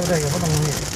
Udah, ya.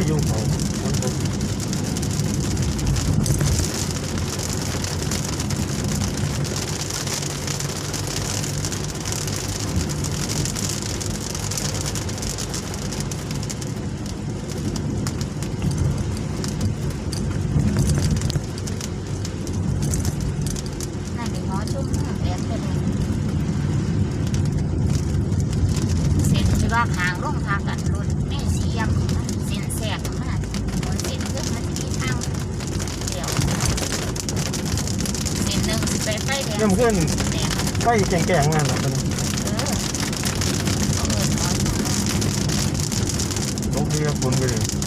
ก็อยู่ของของผมว่าหางร่องทางกัน มขึ้นใกล้แก่งๆงานหรอตอนนี้ลงเรือคนไปเลย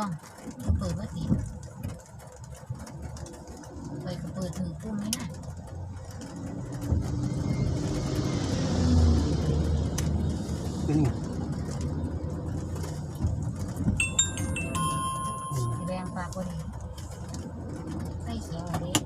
ล้องเปิดว่าติดเปเปิดถือกุ้งไหมนะเป็นไงแบงปากพอดีไส่เสียงอะไร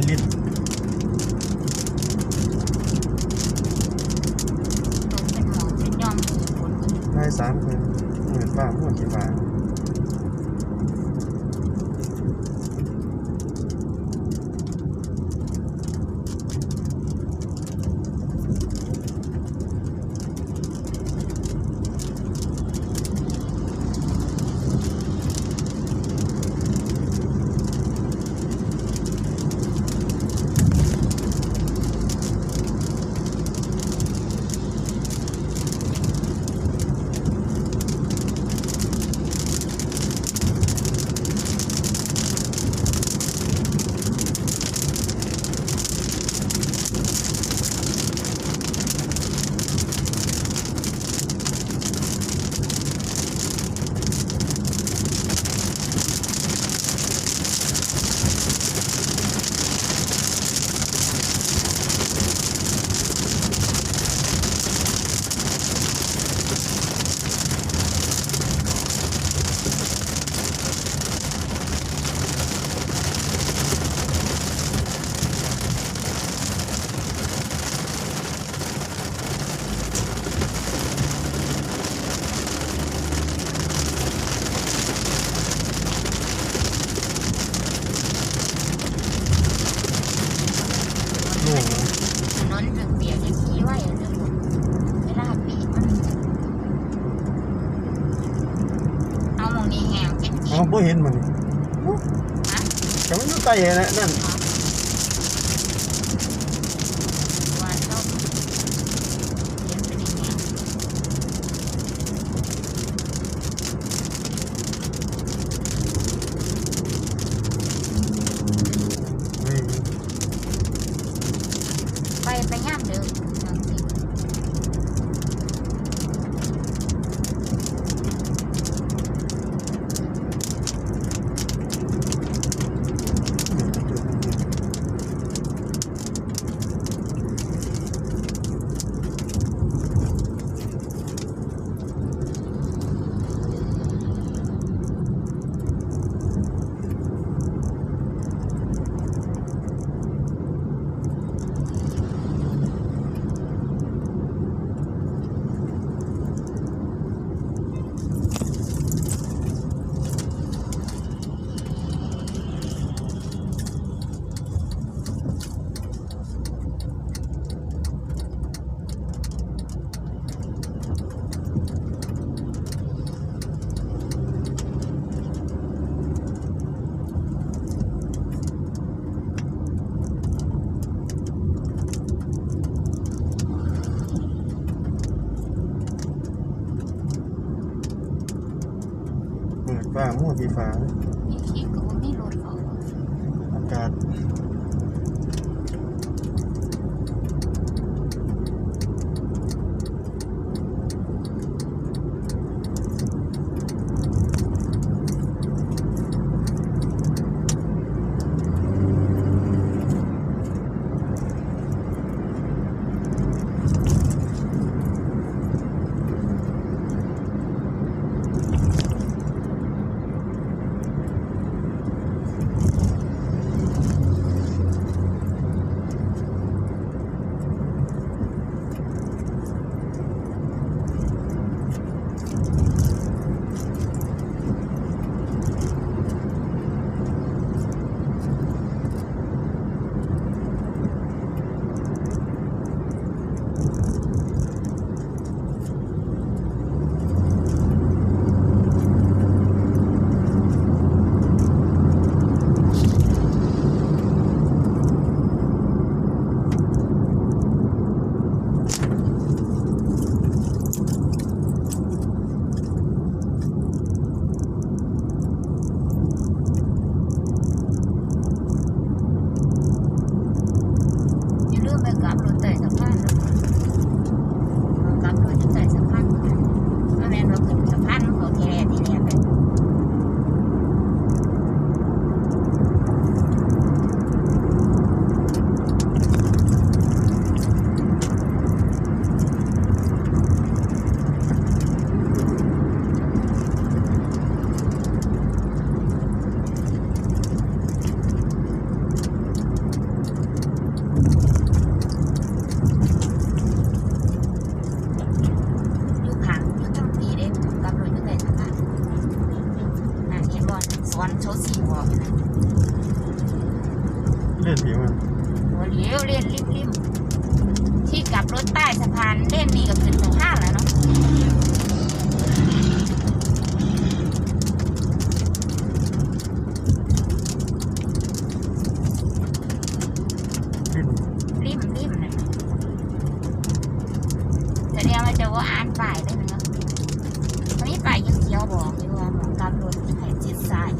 Эльмит เขาไม่เห็นมันแต่มันอยู่ใต้นะนั่นไปไปย่ามเด้อ สีฟ้า วันเขาสี่บอะเล่นผีมันเลี้ยวเล่นริมริมที่กลับรถใต้สะพานเล่นนี่กับขึ้นหนงห้าแล้วเนาะริมริมนะแต่เดี๋ยวมันจะว่าอ่านฝ่ายได้ไหมเนาะวันนี้ฝ่ายยังเขียวบอกอยู่ว่าหมองกลับรถไซ้าย